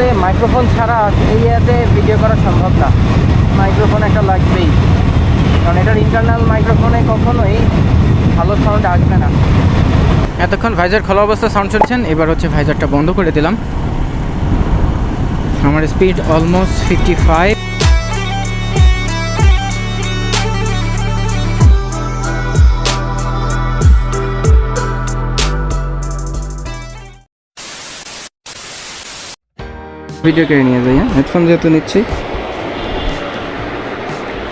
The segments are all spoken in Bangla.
আসলে মাইক্রোফোন ছাড়া এই ইয়াতে ভিডিও করা সম্ভব না। মাইক্রোফোন একটা লাগবেই। কারণ এটার ইন্টারনাল মাইক্রোফোনে কখনোই ভালো সাউন্ড আসবে না। এতক্ষণ ভাইজার খোলা অবস্থা সাউন্ড চলছেন এবার হচ্ছে ভাইজারটা বন্ধ করে দিলাম। আমার speed almost fifty five video করে নিয়ে যাই হ্যাঁ? হেডফোন যেহেতু নিচ্ছি।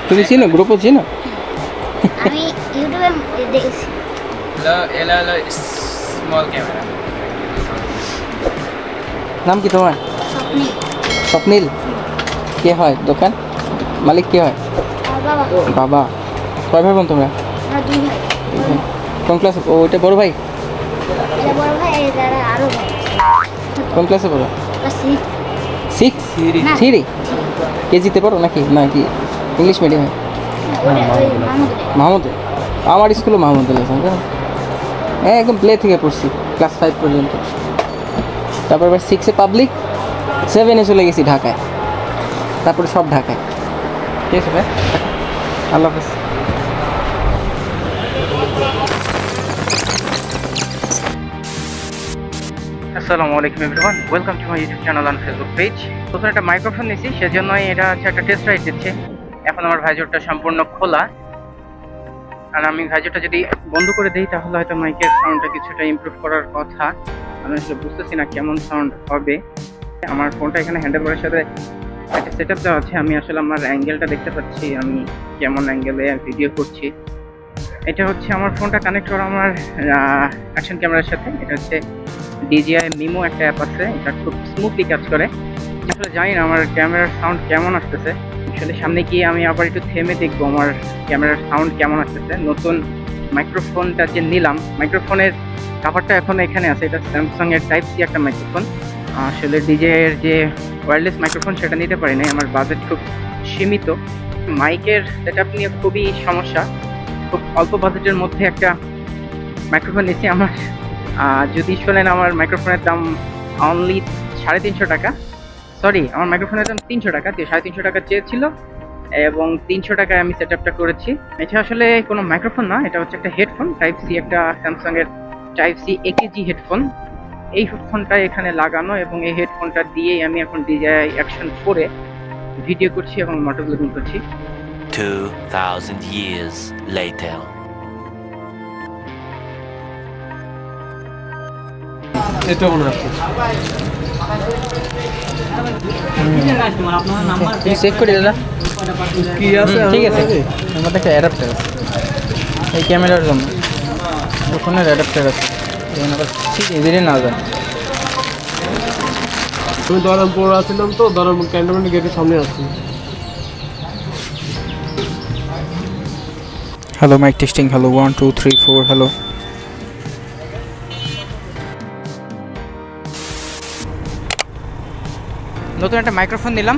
তুমি চিনো গ্রুপও চিনো আমি ইউটিউবে দেখেছি। স্মল ক্যামেরা নাম কি তোমার? স্বপ্নে স্বপ্নিল? কে হয়? দোকান? মালিক কে হয়? বাবা। বাবা। কয় ভাই বোন তোমরা? আমরা দুই ভাই। কোন ক্লাসে ও ওইটা বড় ভাই? এটা বড় ভাই এটা আরও ভাই কোন ক্লাসে পড়ো সিক্স। থ্রি কেজিতে পড়ো নাকি? নাকি ইংলিশ মিডিয়ামে মাহমুদ। আমার স্কুলে মাহমুদ হ্যাঁ একদম প্লে থেকে পড়ছি ক্লাস ফাইভ পর্যন্ত। তারপর এবার সিক্সে পাবলিক সেভেনে চলে গেছি ঢাকায়। তারপরে সব ঢাকায়। ঠিক আছে ভাই? আল্লাহ হাফেজ। আসসালামু আলাইকুম everyone welcome to my YouTube channel on Facebook page প্রথমে একটা মাইক্রোফোন নিয়েছি সেজন্যই এটা হচ্ছে একটা টেস্ট রাইড দিচ্ছে। এখন আমার ভাইজোরটা সম্পূর্ণ খোলা। আর আমি ভাইজোরটা যদি বন্ধ করে দিই, তাহলে হয়তো মাইকের সাউন্ডটা কিছুটা ইমপ্রুভ করার কথা। আমি আসলে বুঝতেছি না কেমন সাউন্ড হবে। আমার ফোনটা এখানে হ্যান্ডেল হ্যান্ডেলবারের সাথে একটা সেট আপ দেওয়া আছে। আমি আসলে আমার অ্যাঙ্গেলটা দেখতে পাচ্ছি, আমি কেমন অ্যাঙ্গেলে ভিডিও করছি। এটা হচ্ছে আমার ফোনটা কানেক্ট করা আমার অ্যাকশন ক্যামেরার সাথে। এটা হচ্ছে ডিজিআই মিমো একটা অ্যাপ আছে, এটা খুব স্মুথলি কাজ করে। আসলে জানি না আমার ক্যামেরার সাউন্ড কেমন আসতেছে। আসলে সামনে গিয়ে আমি আবার একটু থেমে দেখব আমার ক্যামেরার সাউন্ড কেমন আসতেছে। নতুন মাইক্রোফোনটা যে নিলাম মাইক্রোফোনের কাভারটা এখন এখানে আছে, এটা স্যামসাং এর টাইপ সি একটা মাইক্রোফোন আসলে ডিজে এর যে ওয়্যারলেস মাইক্রোফোন সেটা নিতে পারি নাই, আমার বাজেট খুব সীমিত। মাইকের সেট আপ নিয়ে খুবই সমস্যা। খুব অল্প বাজেটের মধ্যে একটা মাইক্রোফোন নিয়েছি আমার। যদি শোনেন আমার মাইক্রোফোনের দাম অনলি সাড়ে তিনশো টাকা। সরি আমার মাইক্রোফোনের দাম তিনশো টাকা। সাড়ে তিনশো টাকা চেয়েছিল এবং তিনশো টাকায় আমি সেট আপটা করেছি। এটা আসলে কোনো মাইক্রোফোন না এটা হচ্ছে একটা হেডফোন টাইপ সি একটা স্যামসাং এর টাইপ সি একেজি হেডফোন এই হেডফোনটা এখানে লাগানো এবং এই হেডফোনটা দিয়েই আমি এখন ডিজাই অ্যাকশন করে ভিডিও করছি এবং মোটর ব্লগিং করছি। 2,000 years later. এটা মনে আছে তুমি চেক করে দাদা। কি আছে? ঠিক আছে। এর মধ্যে একটা অ্যাডাপ্টার আছে। এই ক্যামেরার জন্য। ফোনের অ্যাডাপ্টার আছে। ঠিক এদিকে না যায়। আমি দরমপুর আসছিলাম তো ক্যান্টনমেন্ট গেটের সামনে আছি। Hello mic testing hello one two three four hello নতুন একটা মাইক্রোফোন নিলাম।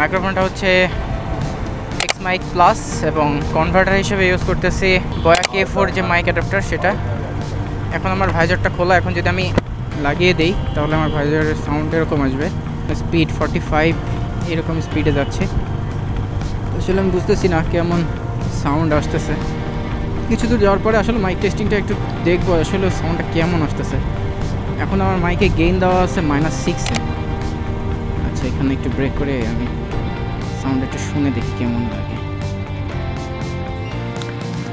মাইক্রোফোনটা হচ্ছে এক্স মাইক প্লাস এবং কনভার্টার হিসেবে ইউজ করতেছি বয়া কে ফোর যে মাইক অ্যাডাপ্টার সেটা। এখন আমার ভাইজারটা খোলা। এখন যদি আমি লাগিয়ে দিই, তাহলে আমার ভাইজারের সাউন্ড এরকম আসবে। স্পিড ফর্টি ফাইভ এরকম স্পিডে যাচ্ছে। আসলে আমি বুঝতেছি না কেমন সাউন্ড আসতেছে। কিছু দূর যাওয়ার পরে আসলে মাইক টেস্টিংটা একটু দেখব, আসলে সাউন্ডটা কেমন আসতেছে। এখন আমার মাইকে গেইন দেওয়া আছে মাইনাস সিক্সে আচ্ছা এখানে একটু ব্রেক করে আমি সাউন্ড একটু শুনে দেখি কেমন লাগে।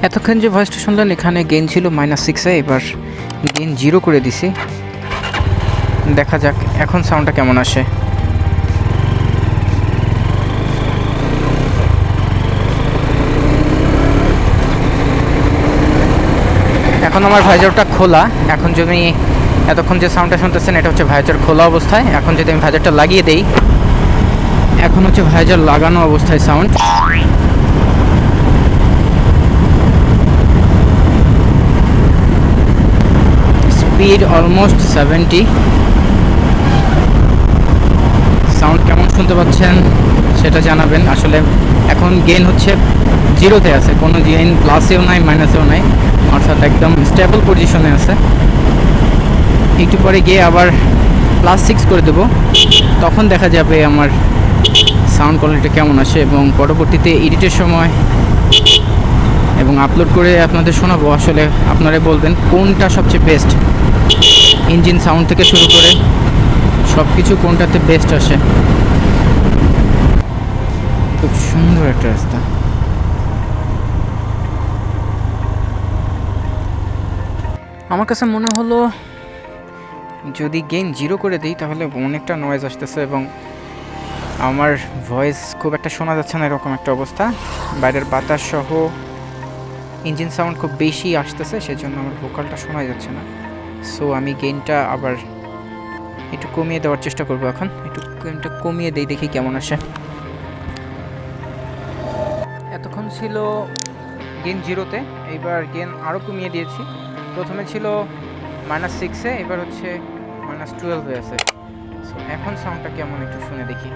এতক্ষণ যে ভয়েসটা শুনলেন, এখানে গেইন ছিল মাইনাস সিক্সে এবার গেইন জিরো করে দিছি। দেখা যাক এখন সাউন্ডটা কেমন আসে। এখন আমার ভাইজারটা খোলা, এখন যদি এতক্ষণ যে সাউন্ডটা শুনতেছেন, এটা হচ্ছে ভাইজার খোলা অবস্থায়। এখন যদি আমি ভাইজারটা লাগিয়ে দেই, এখন হচ্ছে ভাইজার লাগানো অবস্থায় sound speed almost seventy sound কেমন শুনতে পাচ্ছেন, সেটা জানাবেন। আসলে এখন গেন হচ্ছে জিরোতে আছে, কোনো গেইন প্লাসেও নাই মাইনাসেও নাই। অর্থাৎ একদম স্টেবল পজিশনে আছে। একটু পরে গিয়ে আবার প্লাস সিক্স করে দেবো। তখন দেখা যাবে আমার সাউন্ড কোয়ালিটি কেমন আসে এবং পরবর্তীতে এডিটের সময় এবং আপলোড করে আপনাদের শোনাবো। আসলে আপনারাই বলবেন কোনটা সবচেয়ে বেস্ট ইঞ্জিন সাউন্ড থেকে শুরু করে সব কিছু কোনটাতে বেস্ট আসে? খুব সুন্দর একটা রাস্তা। আমার কাছে মনে হলো যদি গেইন জিরো করে দিই, তাহলে অনেকটা নয়েজ আসতেছে এবং আমার ভয়েস খুব একটা শোনা যাচ্ছে না এরকম একটা অবস্থা। বাইরের বাতাস সহ ইঞ্জিন সাউন্ড খুব বেশি আসতেছে, সেজন্য আমার ভোকালটা শোনা যাচ্ছে না। সো আমি গেইনটা আবার একটু কমিয়ে দেওয়ার চেষ্টা করব এখন। একটু গেইনটা কমিয়ে দেই, দেখি কেমন আসে। এতক্ষণ ছিল গেন জিরোতে এবার গেন আরও কমিয়ে দিয়েছি। প্রথমে ছিল মাইনাস সিক্সে এবার হচ্ছে মাইনাস টুয়েলভে আছে। সো এখন সাউন্ডটা কেমন একটু শুনে দেখি।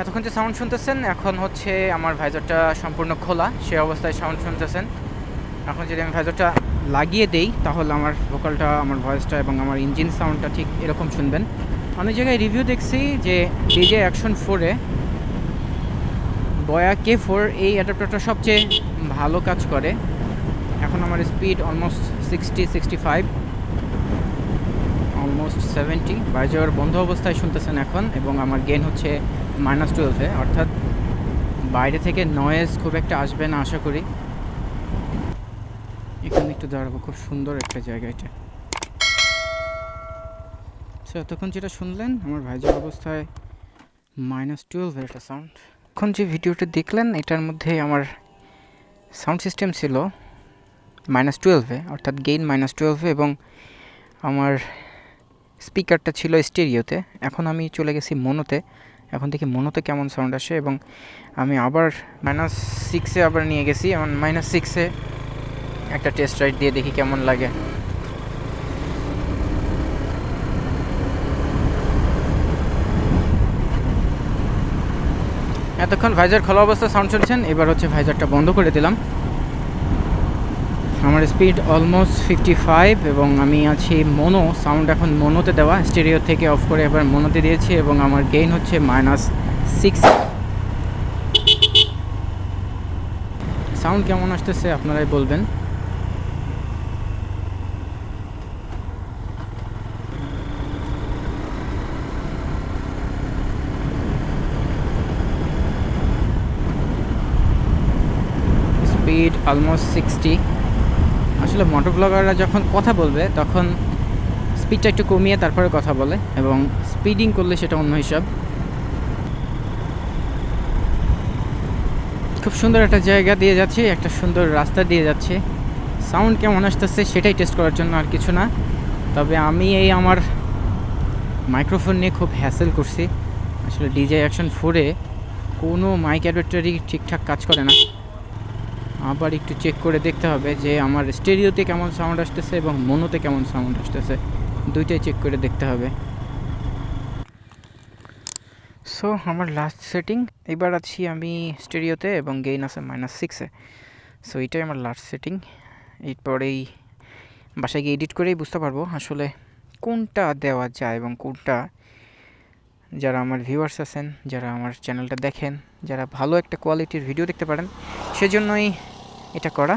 এতক্ষণ যে সাউন্ড শুনতেছেন, এখন হচ্ছে আমার ভাইজারটা সম্পূর্ণ খোলা। সে অবস্থায় সাউন্ড শুনতেছেন। এখন যদি আমি ভাইজারটা লাগিয়ে দেই, তাহলে আমার ভোকালটা আমার ভয়েসটা এবং আমার ইঞ্জিন সাউন্ডটা ঠিক এরকম শুনবেন। অনেক জায়গায় রিভিউ দেখছি যে ডিজে অ্যাকশন ফোরে বয়া কে ফোর এই অ্যাডাপ্টারটা সবচেয়ে ভালো কাজ করে। এখন আমার speed almost sixty sixty five almost seventy visor বন্ধ অবস্থায় শুনতেছেন এখন, এবং আমার গেন হচ্ছে মাইনাস টুয়েলভে অর্থাৎ বাইরে থেকে নয়েজ খুব একটা আসবে না, আশা করি। এখানে একটু দাঁড়াবো, খুব সুন্দর একটা জায়গা এটা। সো এতক্ষণ যেটা শুনলেন, আমার ভাইজার অবস্থায় মাইনাস টুয়েলভের একটা সাউন্ড এখন যে ভিডিওটা দেখলেন, এটার মধ্যে আমার সাউন্ড সিস্টেম ছিল মাইনাস টুয়েলভে অর্থাৎ গেইন মাইনাস টুয়েলভে এবং আমার স্পিকারটা ছিল স্টেরিওতে এখন আমি চলে গেছি মনোতে এখন দেখি মনোতে কেমন সাউন্ড আসে, এবং আমি আবার মাইনাস সিক্সে আবার নিয়ে গেছি। এবং মাইনাস সিক্সে একটা টেস্ট রাইড দিয়ে দেখি কেমন লাগে। এতক্ষণ ভাইজার খোলা অবস্থা সাউন্ড শুনছেন, এবার হচ্ছে ভাইজারটা বন্ধ করে দিলাম। আমার স্পিড অলমোস্ট ফিফটি ফাইভ এবং আমি আছি মোনো সাউন্ড এখন মোনোতে দেওয়া। স্টেরিও থেকে অফ করে এবার মনোতে দিয়েছি এবং আমার গেইন হচ্ছে মাইনাস সিক্স সাউন্ড কেমন আসতেছে, আপনারাই বলবেন। স্পিড অলমোস্ট সিক্সটি আসলে মোটর ব্লগাররা যখন কথা বলবে, তখন স্পিডটা একটু কমিয়ে তারপরে কথা বলে এবং স্পিডিং করলে সেটা অন্য হিসাব। খুব সুন্দর একটা জায়গা দিয়ে যাচ্ছে, একটা সুন্দর রাস্তা দিয়ে যাচ্ছে। সাউন্ড কেমন আসতেছে সেটাই টেস্ট করার জন্য আর কিছু না। তবে আমি এই আমার মাইক্রোফোন নিয়ে খুব হ্যাসেল করছি। আসলে ডিজে অ্যাকশন ফোরে কোনো মাইক অ্যাডাপ্টারই ঠিকঠাক কাজ করে না। আবার একটু চেক করে দেখতে হবে যে আমার স্টেরিওতে কেমন সাউন্ড আসতেছে এবং মনোতে কেমন সাউন্ড আসতেছে। দুইটাই চেক করে দেখতে হবে। সো আমার লাস্ট সেটিং এবার আছি আমি স্টেরিওতে এবং গেইন আছে মাইনাস সিক্সে সো এটাই আমার লাস্ট সেটিং এরপরেই বাসায় গিয়ে এডিট করেই বুঝতে পারব আসলে কোনটা দেওয়া যায় এবং কোনটা যারা আমার ভিউয়ার্স আছেন, যারা আমার চ্যানেলটা দেখেন, যারা ভালো একটা কোয়ালিটির ভিডিও দেখতে পারেন, সেজন্যই এটা করা।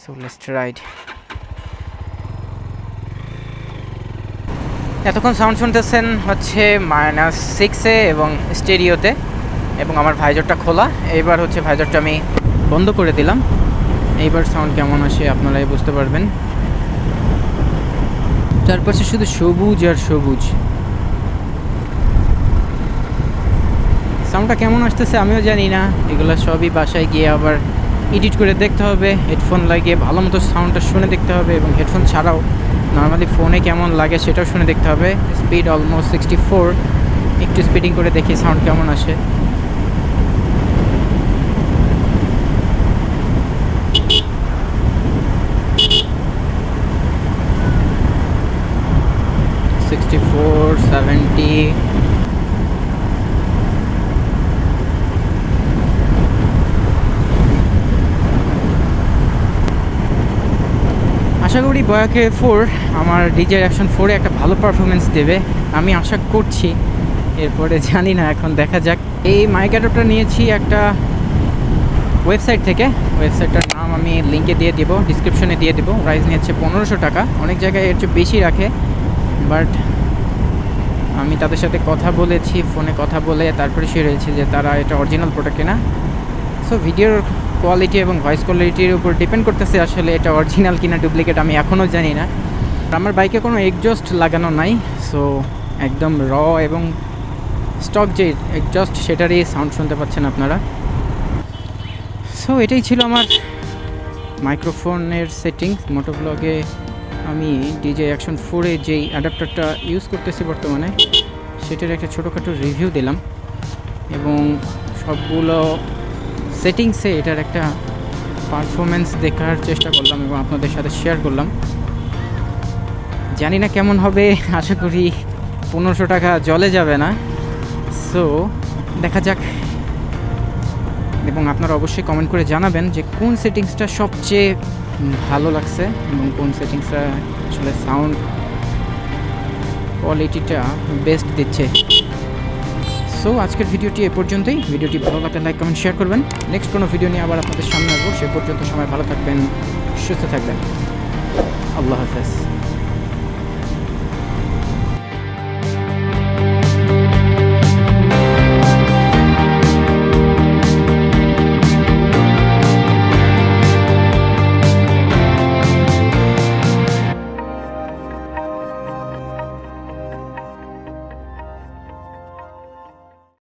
সো লেস্ট রাইড এতক্ষণ সাউন্ড শুনতেছেন হচ্ছে মাইনাস সিক্সে এবং স্টেরিওতে এবং আমার ভাইজরটা খোলা। এইবার হচ্ছে ভাইজরটা আমি বন্ধ করে দিলাম। এইবার সাউন্ড কেমন আসে আপনারাই বুঝতে পারবেন। চারপাশে শুধু সবুজ আর সবুজ। সাউন্ডটা কেমন আসতেছে আমিও জানি না। এগুলো সবই বাসায় গিয়ে আবার এডিট করে দেখতে হবে হেডফোন লাগিয়ে ভালো মতো সাউন্ডটা শুনে দেখতে হবে এবং হেডফোন ছাড়াও নর্মালি ফোনে কেমন লাগে সেটাও শুনে দেখতে হবে। স্পিড অলমোস্ট সিক্সটি ফোর একটু স্পিডিং করে দেখি সাউন্ড কেমন আসে। সিক্সটি ফোর সেভেন্টি আশা করি বয়াকে ফোর আমার ডিজে অ্যাকশন ফোরে একটা ভালো পারফরমেন্স দেবে। আমি আশা করছি, এরপরে জানি না, এখন দেখা যাক। এই মাইক অ্যাডাপ্টার নিয়েছি একটা ওয়েবসাইট থেকে। ওয়েবসাইটটার নাম আমি লিঙ্কে দিয়ে দেবো ডিসক্রিপশনে দিয়ে দেবো। প্রাইস নিয়েছে পনেরোশো টাকা। অনেক জায়গায় এর চেয়ে বেশি রাখে বাট আমি তাদের সাথে কথা বলেছি ফোনে কথা বলে তারপরে সে রয়েছে যে তারা এটা অরিজিনাল প্রোডাক্ট কিনা। সো ভিডিওর কোয়ালিটি এবং ভয়েস কোয়ালিটির উপর ডিপেন্ড করতেছে আসলে এটা অরিজিনাল কিনা ডুপ্লিকেট আমি এখনও জানি না। আমার বাইকে কোনো এগজস্ট লাগানো নাই সো একদম র এবং স্টক যে এগজস্ট সেটারই সাউন্ড শুনতে পাচ্ছেন আপনারা। সো এটাই ছিল আমার মাইক্রোফোনের সেটিংস মোটোব্লগে আমি ডিজে অ্যাকশন ফোরে যেই অ্যাডাপ্টারটা ইউজ করতেছি বর্তমানে, সেটার একটা ছোটোখাটো রিভিউ দিলাম এবং সবগুলো সেটিংসে এটার একটা পারফরমেন্স দেখার চেষ্টা করলাম এবং আপনাদের সাথে শেয়ার করলাম। জানি না কেমন হবে, আশা করি পনেরোশো টাকা জলে যাবে না। সো দেখা যাক। এবং আপনারা অবশ্যই কমেন্ট করে জানাবেন যে কোন সেটিংসটা সবচেয়ে ভালো লাগছে এবং কোন সেটিংসটা আসলে সাউন্ড কোয়ালিটিটা বেস্ট দিচ্ছে। সো আজকের ভিডিওটি এ পর্যন্তই। ভিডিওটি ভালো লাগলে লাইক, কমেন্ট শেয়ার করবেন। নেক্সট কোনো ভিডিও নিয়ে আবার আপনাদের সামনে আসব। সে পর্যন্ত সময় ভালো থাকবেন, সুস্থ থাকবেন। আল্লাহ হাফেজ।